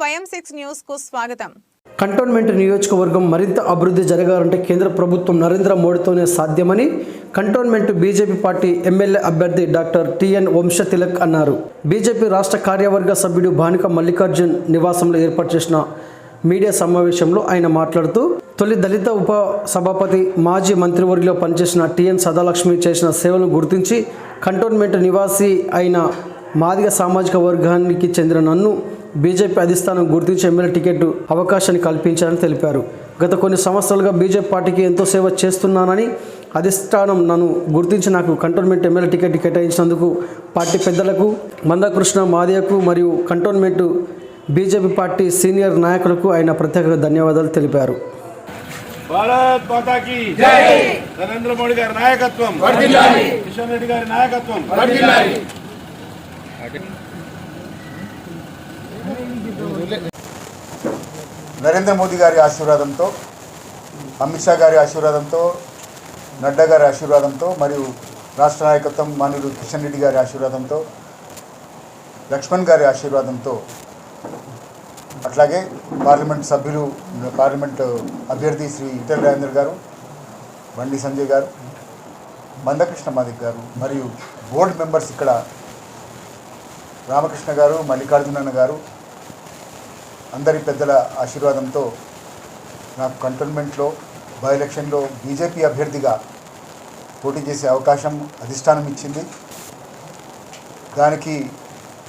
YM six న్యూస్కు స్వాగతం. Cantonment నియోజకవర్గం మరింత అభివృద్ధి జరగాలంటే కేంద్ర ప్రభుత్వం నరేంద్ర మోడీతోనే సాధ్యమని కంటోన్మెంట్ బీజేపీ పార్టీ ఎమ్మెల్యే అభ్యర్థి డాక్టర్ టిఎన్ వంశ తిలక్ అన్నారు. బీజేపీ రాష్ట్ర కార్యవర్గ సభ్యుడు భానుక మల్లికార్జున్ నివాసంలో ఏర్పాటు చేసిన మీడియా సమావేశంలో ఆయన మాట్లాడుతూ తొలి దళిత ఉప సభాపతి మాజీ మంత్రివర్గంలో పనిచేసిన టిఎన్ సదాలక్ష్మి చేసిన సేవలను గుర్తించి కంటోన్మెంట్ నివాసి అయిన మాదిగ సామాజిక వర్గానికి చెందిన నన్ను బీజేపీ అధిష్టానం గుర్తించి ఎమ్మెల్యే టికెట్ అవకాశాన్ని కల్పించారని తెలిపారు. గత కొన్ని సంవత్సరాలుగా బీజేపీ పార్టీకి ఎంతో సేవ చేస్తున్నానని అధిష్టానం నన్ను గుర్తించి నాకు కంటోన్మెంట్ ఎమ్మెల్యే టికెట్ కేటాయించినందుకు పార్టీ పెద్దలకు మందకృష్ణ మాదియకు మరియు కంటోన్మెంట్ బీజేపీ పార్టీ సీనియర్ నాయకులకు ఆయన ప్రత్యేక ధన్యవాదాలు తెలిపారు. భారత్ మాతా కి నరేంద్ర మోడీ గారి నాయకత్వం. కిషన్ రెడ్డి గారి నాయకత్వం. నరేంద్ర మోదీ గారి ఆశీర్వాదంతో అమిత్ షా గారి ఆశీర్వాదంతో నడ్డా గారి ఆశీర్వాదంతో మరియు రాష్ట్ర నాయకత్వం మాన్యులు కిషన్ రెడ్డి గారి ఆశీర్వాదంతో లక్ష్మణ్ గారి ఆశీర్వాదంతో అట్లాగే పార్లమెంట్ సభ్యులు పార్లమెంట్ అభ్యర్థి శ్రీ ఇటల్ రాజేందర్ గారు బండి సంజయ్ గారు మందకృష్ణ మాదిక్ గారు మరియు బోర్డు మెంబర్స్ ఇక్కడ రామకృష్ణ గారు మల్లికార్జునన్న గారు అందరి పెద్దల ఆశీర్వాదంతో నాకు కంటోన్మెంట్లో బై ఎలక్షన్లో బీజేపీ అభ్యర్థిగా పోటీ చేసే అవకాశం అధిష్టానం ఇచ్చింది. దానికి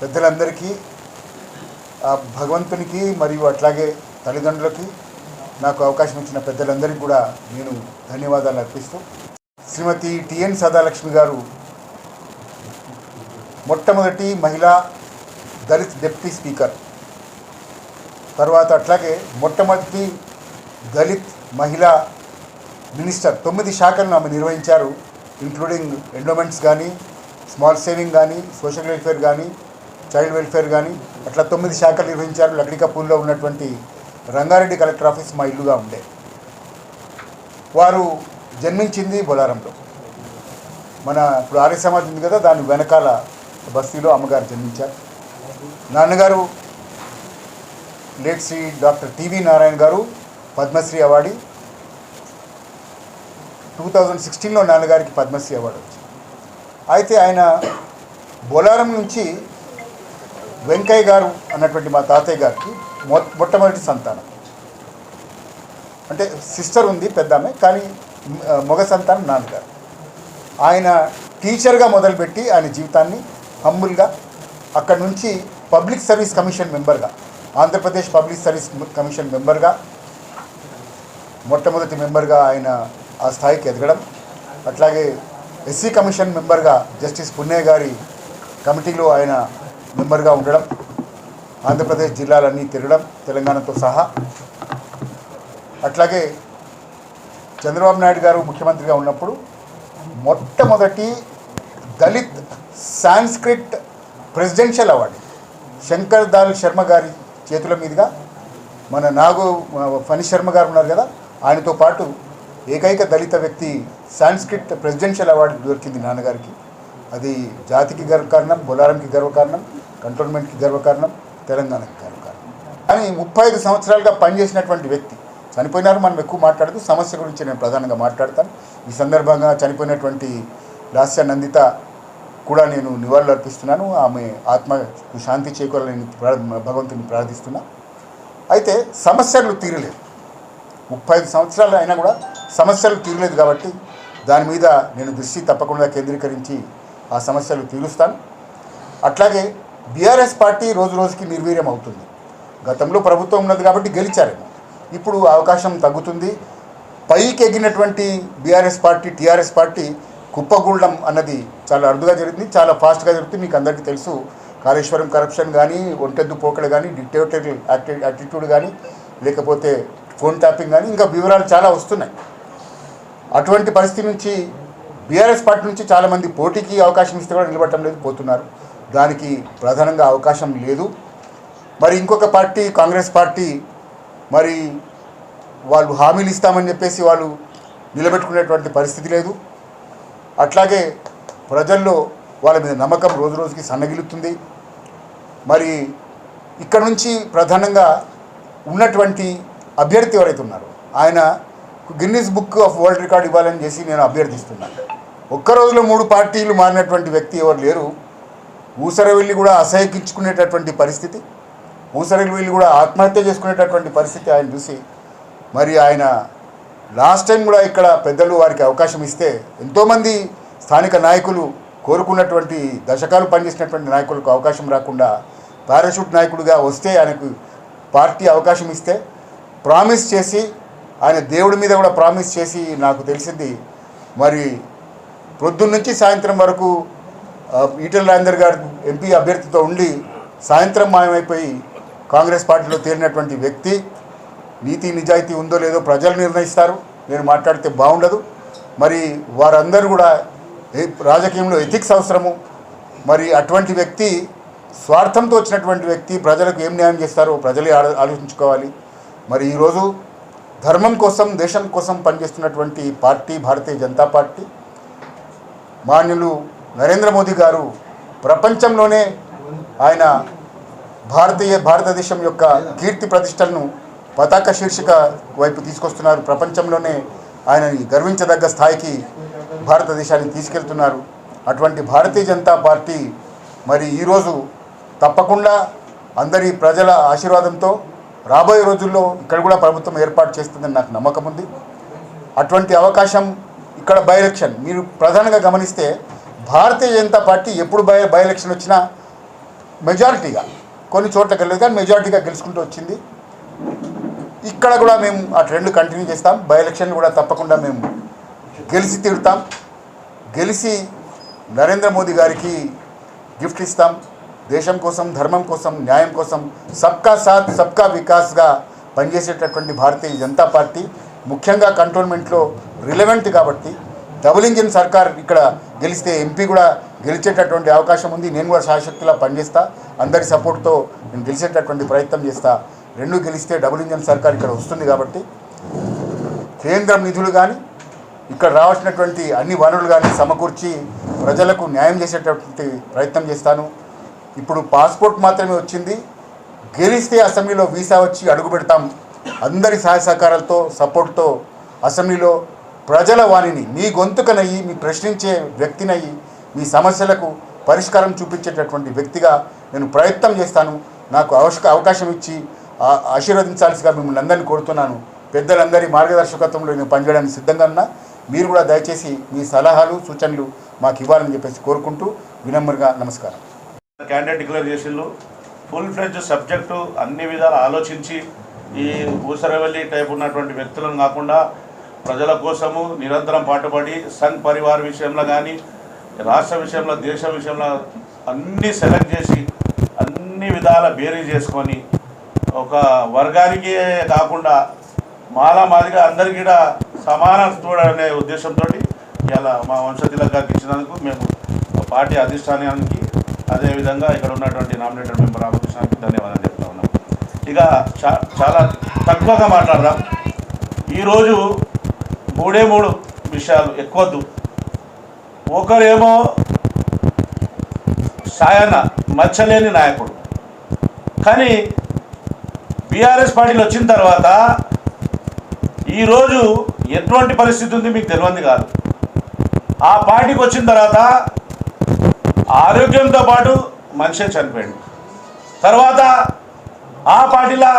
పెద్దలందరికీ ఆ భగవంతునికి మరియు అట్లాగే తల్లిదండ్రులకి నాకు అవకాశం ఇచ్చిన పెద్దలందరికీ కూడా నేను ధన్యవాదాలు అర్పిస్తూ శ్రీమతి టిఎన్ సదాలక్ష్మి గారు మొట్టమొదటి మహిళా దళిత్ డిప్యూటీ స్పీకర్. తర్వాత అట్లాగే మొట్టమొదటి దళిత్ మహిళా మినిస్టర్ తొమ్మిది శాఖలను ఆమె నిర్వహించారు ఇంక్లూడింగ్ ఎండోమెంట్స్ కానీ స్మాల్ సేవింగ్ కానీ సోషల్ వెల్ఫేర్ కానీ చైల్డ్ వెల్ఫేర్ కానీ అట్లా తొమ్మిది శాఖలు నిర్వహించారు. లక్డికపూర్లో ఉన్నటువంటి రంగారెడ్డి కలెక్టర్ ఆఫీస్ మా ఇల్లుగా ఉండే. వారు జన్మించింది బొలారంలో. మన ఇప్పుడు ఆర్య సమాజ్ ఉంది కదా దాని వెనకాల బస్తీలో అమ్మగారు జన్మించారు. నాన్నగారు late Shri doctor TV Narayana garu Padmashri award. Two thousand సిక్స్టీన్లో నాన్నగారికి పద్మశ్రీ అవార్డు వచ్చింది. అయితే ఆయన బొలారం నుంచి వెంకయ్య గారు అన్నటువంటి మా తాతయ్య గారికి మొ మొట్టమొదటి సంతానం. అంటే సిస్టర్ ఉంది పెద్ద ఆమె కానీ మగ సంతానం నాన్నగారు. ఆయన టీచర్గా మొదలుపెట్టి ఆయన జీవితాన్ని హంబుల్గా అక్కడి నుంచి పబ్లిక్ సర్వీస్ కమిషన్ మెంబర్గా ఆంధ్రప్రదేశ్ పబ్లిక్ సర్వీస్ కమిషన్ మెంబర్గా మొట్టమొదటి మెంబర్గా ఆయన ఆ స్థాయికి ఎదగడం. అట్లాగే ఎస్సీ కమిషన్ మెంబర్గా జస్టిస్ పుణ్య గారి కమిటీలో ఆయన మెంబర్గా ఉండడం. ఆంధ్రప్రదేశ్ జిల్లాలన్నీ తిరగడం తెలంగాణతో సహా. అట్లాగే చంద్రబాబు నాయుడు గారు ముఖ్యమంత్రిగా ఉన్నప్పుడు మొట్టమొదటి దళిత్ సాంస్క్రిట్ ప్రెసిడెన్షియల్ అవార్డు శంకర్ దాల్ శర్మ గారి చేతుల మీదుగా మన నాగు ఫణి శర్మ గారు ఉన్నారు కదా ఆయనతో పాటు ఏకైక దళిత వ్యక్తి సాంస్క్రిట్ ప్రెసిడెన్షియల్ అవార్డు దొరికింది నాన్నగారికి. అది జాతికి గర్వకారణం బొలారంకి గర్వకారణం కంటోన్మెంట్కి గర్వకారణం తెలంగాణకి గర్వకారణం కానీ ముప్పై ఐదు సంవత్సరాలుగా పనిచేసినటువంటి వ్యక్తి చనిపోయినారు మనం ఎక్కువ మాట్లాడుతూ సమస్య గురించి నేను ప్రధానంగా మాట్లాడతాను. ఈ సందర్భంగా చనిపోయినటువంటి లాస్య నందిత కూడా నేను నివాళులు అర్పిస్తున్నాను. ఆమె ఆత్మకు శాంతి చేకూరాలని ప్రా- భగవంతుని ప్రార్థిస్తున్నా. అయితే సమస్యలు తీరలేదు. ముప్పై ఐదు సంవత్సరాలు అయినా కూడా సమస్యలు తీరలేదు కాబట్టి దాని మీద నేను దృష్టి తప్పకుండా కేంద్రీకరించి ఆ సమస్యలు తీరుస్తాను. అట్లాగే బీఆర్ఎస్ పార్టీ రోజు రోజుకి నిర్వీర్యం అవుతుంది. గతంలో ప్రభుత్వం ఉన్నది కాబట్టి గెలిచారేమో ఇప్పుడు అవకాశం తగ్గుతుంది. పైకి ఎగినటువంటి బీఆర్ఎస్ పార్టీ టీఆర్ఎస్ పార్టీ కుప్పగూడడం అన్నది చాలా అరుదుగా జరుగుతుంది చాలా ఫాస్ట్గా జరుగుతుంది. మీకు అందరికీ తెలుసు కాళేశ్వరం కరప్షన్ కానీ ఒంటెద్దు పోకడ కానీ డిక్టేటరీ యాక్టి యాటిట్యూడ్ కానీ లేకపోతే ఫోన్ ట్యాపింగ్ కానీ ఇంకా వివరాలు చాలా వస్తున్నాయి. అటువంటి పరిస్థితి నుంచి బీఆర్ఎస్ పార్టీ నుంచి చాలామంది పోటీకి అవకాశం ఇస్తే కూడా నిలబడటం లేదు పోతున్నారు. దానికి ప్రధానంగా అవకాశం లేదు. మరి ఇంకొక పార్టీ కాంగ్రెస్ పార్టీ మరి వాళ్ళు హామీలు ఇస్తామని చెప్పేసి వాళ్ళు నిలబెట్టుకునేటువంటి పరిస్థితి లేదు. అట్లాగే ప్రజల్లో వాళ్ళ మీద నమ్మకం రోజు రోజుకి సన్నగిలుతుంది. మరి ఇక్కడ నుంచి ప్రధానంగా ఉన్నటువంటి అభ్యర్థి ఎవరైతే ఉన్నారో ఆయన Guinness book of world record ఇవ్వాలని చేసి నేను అభ్యర్థిస్తున్నాను. ఒక్క రోజులో మూడు పార్టీలు మారినటువంటి వ్యక్తి ఎవరు లేరు. ఊసరవెల్లి కూడా అసహ్యించుకునేటటువంటి పరిస్థితి. ఊసరవెల్లి కూడా ఆత్మహత్య చేసుకునేటటువంటి పరిస్థితి ఆయన చూసి మరి ఆయన లాస్ట్ టైం కూడా ఇక్కడ పెద్దలు వారికి అవకాశం ఇస్తే ఎంతోమంది స్థానిక నాయకులు కోరుకున్నటువంటి దశకాలు పనిచేసినటువంటి నాయకులకు అవకాశం రాకుండా పారాషూట్ నాయకుడిగా వస్తే ఆయనకు పార్టీ అవకాశం ఇస్తే ప్రామిస్ చేసి ఆయన దేవుడి మీద కూడా ప్రామిస్ చేసి నాకు తెలిసింది. మరి ప్రొద్దున్న నుంచి సాయంత్రం వరకు ఈటల రాజేందర్ గారు ఎంపీ అభ్యర్థితో ఉండి సాయంత్రం మాయమైపోయి కాంగ్రెస్ పార్టీలో తేలినటువంటి వ్యక్తి నీతి నిజాయితీ ఉందో లేదో ప్రజలు నిర్ణయిస్తారు. నేను మాట్లాడితే బాగుండదు. మరి వారందరూ కూడా రాజకీయంలో ఎథిక్స్ అవసరము. మరి అటువంటి వ్యక్తి స్వార్థంతో వచ్చినటువంటి వ్యక్తి ప్రజలకు ఏం న్యాయం చేస్తారో ప్రజలే ఆలో- ఆలోచించుకోవాలి. మరి ఈరోజు ధర్మం కోసం దేశం కోసం పనిచేస్తున్నటువంటి పార్టీ భారతీయ జనతా పార్టీ మాన్యులు నరేంద్ర మోదీ గారు ప్రపంచంలోనే ఆయన భారతీయ భారతదేశం యొక్క కీర్తి ప్రతిష్టలను పతాక శీర్షిక వైపు తీసుకొస్తున్నారు. ప్రపంచంలోనే ఆయనని గర్వించదగ్గ స్థాయికి భారతదేశాన్ని తీసుకెళ్తున్నారు. అటువంటి భారతీయ జనతా పార్టీ మరి ఈరోజు తప్పకుండా అందరి ప్రజల ఆశీర్వాదంతో రాబోయే రోజుల్లో ఇక్కడ కూడా ప్రభుత్వం ఏర్పాటు చేస్తుందని నాకు నమ్మకం ఉంది. అటువంటి అవకాశం ఇక్కడ బై ఎలక్షన్ మీరు ప్రధానంగా గమనిస్తే భారతీయ జనతా పార్టీ ఎప్పుడు బై బై ఎలక్షన్ వచ్చినా మెజారిటీగా కొన్ని చోట్ల గెలలేదు కానీ మెజారిటీగా గెలుచుకుంటూ వచ్చింది. ఇక్కడ కూడా మేము ఆ ట్రెండ్ కంటిన్యూ చేస్తాం. బై ఎలక్షన్ కూడా తప్పకుండా మేము గెలిచి తీరుతాం. గెలిచి నరేంద్ర మోదీ గారికి గిఫ్ట్ ఇస్తాం. దేశం కోసం ధర్మం కోసం న్యాయం కోసం సబ్కా సాత్ సబ్కా వికాస్గా పనిచేసేటటువంటి భారతీయ జనతా పార్టీ ముఖ్యంగా కంటోన్మెంట్లో రిలవెంట్ కాబట్టి డబుల్ ఇంజిన్ సర్కార్ ఇక్కడ గెలిస్తే ఎంపీ కూడా గెలిచేటటువంటి అవకాశం ఉంది. నేను కూడా శాశక్తిలా పనిచేస్తా. అందరి సపోర్ట్తో నేను గెలిచేటటువంటి ప్రయత్నం చేస్తా. రెండు గెలిస్తే డబుల్ ఇంజన్ సర్కార్ ఇక్కడ వస్తుంది కాబట్టి కేంద్రం నిధులు కానీ ఇక్కడ రావాల్సినటువంటి అన్ని వనరులు కానీ సమకూర్చి ప్రజలకు న్యాయం చేసేటటువంటి ప్రయత్నం చేస్తాను. ఇప్పుడు పాస్పోర్ట్ మాత్రమే వచ్చింది. గెలిస్తే అసెంబ్లీలో వీసా వచ్చి అడుగు పెడతాం. అందరి సహాయ సహకారాలతో సపోర్ట్తో అసెంబ్లీలో ప్రజల వాణిని మీ గొంతుకనయ్యి మీ ప్రశ్నించే వ్యక్తినయ్యి మీ సమస్యలకు పరిష్కారం చూపించేటటువంటి వ్యక్తిగా నేను ప్రయత్నం చేస్తాను. నాకు అవకాశం ఇచ్చి ఆశీర్వదించాల్సిగా మిమ్మల్ని అందరినీ కోరుతున్నాను. పెద్దలందరి మార్గదర్శకత్వంలో నేను పనిచేయడానికి సిద్ధంగా ఉన్నా. మీరు కూడా దయచేసి మీ సలహాలు సూచనలు మాకు ఇవ్వాలని చెప్పేసి కోరుకుంటూ వినమ్రంగా నమస్కారం. క్యాండిడేట్ డిక్లేర్ చేసిండ్రు. ఫుల్ ఫ్లెడ్జ్ సబ్జెక్టు అన్ని విధాలు ఆలోచించి ఈ ఊసరవెల్లి టైప్ ఉన్నటువంటి వ్యక్తులను కాకుండా ప్రజల కోసము నిరంతరం పాటుపడి సంఘ్ పరివార్ విషయంలో కానీ రాష్ట్ర విషయంలో దేశ విషయంలో అన్నీ సెలెక్ట్ చేసి అన్ని విధాల బేరీ చేసుకొని ఒక వర్గానికి కాకుండా మాలా మాదిగా అందరికీ కూడా సమాన చూడనే ఉద్దేశంతో ఇలా మా వంశతిలక్ గారికి ఇచ్చినందుకు మేము పార్టీ అధిష్టానానికి అదేవిధంగా ఇక్కడ ఉన్నటువంటి నామినేటెడ్ మెంబర్ రామకృష్ణానికి ధన్యవాదాలు చెప్తా ఉన్నాం. ఇక చా చాలా తక్కువగా మాట్లాడదాం. ఈరోజు మూడే మూడు విషయాలు ఎక్కువద్దు. ఒకరేమో సాయన్న మచ్చలేని నాయకుడు. కానీ బీఆర్ఎస్ పార్టీలు వచ్చిన తర్వాత ఈరోజు ఎటువంటి పరిస్థితి ఉంది మీకు తెలియంది కాదు. ఆ పార్టీకి వచ్చిన తర్వాత ఆరోగ్యంతో పాటు మనిషే చనిపోయాడు. తర్వాత ఆ పార్టీలో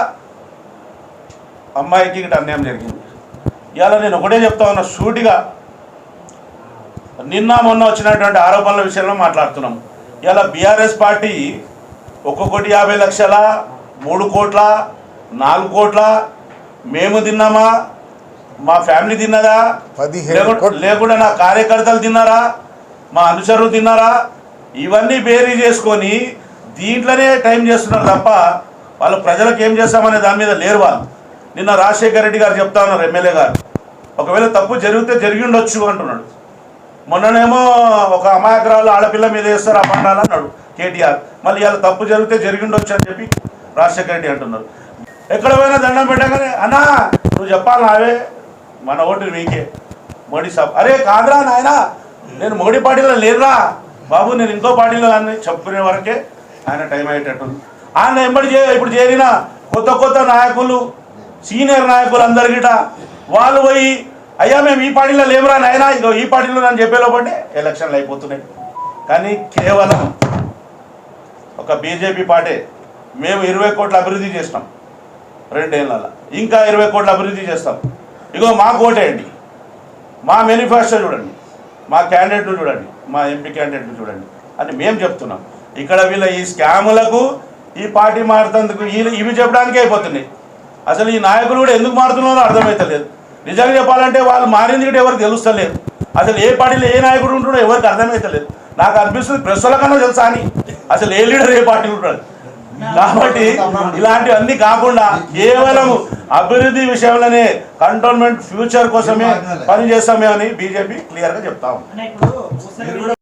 అమ్మాయికి ఇక్కడ అన్యాయం జరిగింది. ఇవాళ నేను ఒకటే చెప్తా ఉన్నా సూటిగా. నిన్న మొన్న వచ్చినటువంటి ఆరోపణల విషయంలో మాట్లాడుతున్నాం. ఇలా బీఆర్ఎస్ పార్టీ ఒక్కొక్కటి కోటి యాభై లక్షల మూడు కోట్ల నాలుగు కోట్ల మేము తిన్నామా? మా ఫ్యామిలీ తిన్నదా? లేకుండా- నా కార్యకర్తలు తిన్నారా? మా అనుచరులు తిన్నారా? ఇవన్నీ బేరీ చేసుకొని దీంట్లోనే టైం చేస్తున్నారు తప్ప వాళ్ళు ప్రజలకు ఏం చేస్తామనే దాని మీద లేరు వాళ్ళు. నిన్న రాజశేఖర రెడ్డి గారు చెప్తా ఉన్నారు ఎమ్మెల్యే గారు. ఒకవేళ తప్పు జరిగితే జరిగి ఉండొచ్చు అంటున్నాడు. మొన్ననేమో ఒక అమాయకురాలు ఆడపిల్ల మీద వేస్తారు పండాలు అన్నాడు కేటీఆర్. మళ్ళీ ఇవాళ తప్పు జరిగితే జరిగి ఉండొచ్చు అని చెప్పి రాజశేఖర రెడ్డి అంటున్నారు. ఎక్కడ పోయినా దండం పెట్టగానే అన్నా నువ్వు చెప్పాలి నావే. మన ఓటు మీకే మోడీ సాబ్ అరే కాదురా నాయనా నేను మోడీ పార్టీలో లేరురా బాబు నేను ఇంకో పార్టీలో అని చెప్పుకునే వరకే ఆయన టైం అయ్యేటట్టుంది. ఆయన ఎంబడి చే ఇప్పుడు చేరిన కొత్త కొత్త నాయకులు సీనియర్ నాయకులు అందరికిట వాళ్ళు పోయి అయ్యా మేము ఈ పార్టీలో లేవురా నాయనా ఇదో ఈ పార్టీలో నన్ను చెప్పేలోపంటే ఎలక్షన్లు అయిపోతున్నాయి. కానీ కేవలం ఒక బీజేపీ పార్టీ మేము ఇరవై కోట్ల అభివృద్ధి చేసినాం. రెండేళ్ళ ఇంకా ఇరవై కోట్లు అభివృద్ధి చేస్తాం. ఇగో మా కోటేయండి మా మేనిఫెస్టో చూడండి. మా క్యాండిడేట్ను చూడండి. మా ఎంపీ క్యాండిడేట్ను చూడండి. అని మేము చెప్తున్నాం. ఇక్కడ వీళ్ళ ఈ స్కాములకు ఈ పార్టీ మారుతందుకు వీళ్ళు ఇవి చెప్పడానికే అయిపోతున్నాయి. అసలు ఈ నాయకులు కూడా ఎందుకు మారుతున్నారో అర్థమవుతలేదు నిజంగా చెప్పాలంటే వాళ్ళు మారింది కూడా ఎవరికి తెలుస్తలేదు. అసలు ఏ పార్టీలో ఏ నాయకుడు ఉంటుండో ఎవరికి అర్థమవుతలేదు నాకు అనిపిస్తుంది ప్రెస్ల కన్నా తెలుసా అని. అసలు ఏ లీడర్ ఏ పార్టీ ఉంటాడు కాబట్టి ఇలాంటివన్నీ కాకుండా కేవలం అభివృద్ధి విషయంలోనే కంటోన్మెంట్ ఫ్యూచర్ కోసమే పనిచేస్తామే అని బీజేపీ క్లియర్గా చెప్తా ఉంది.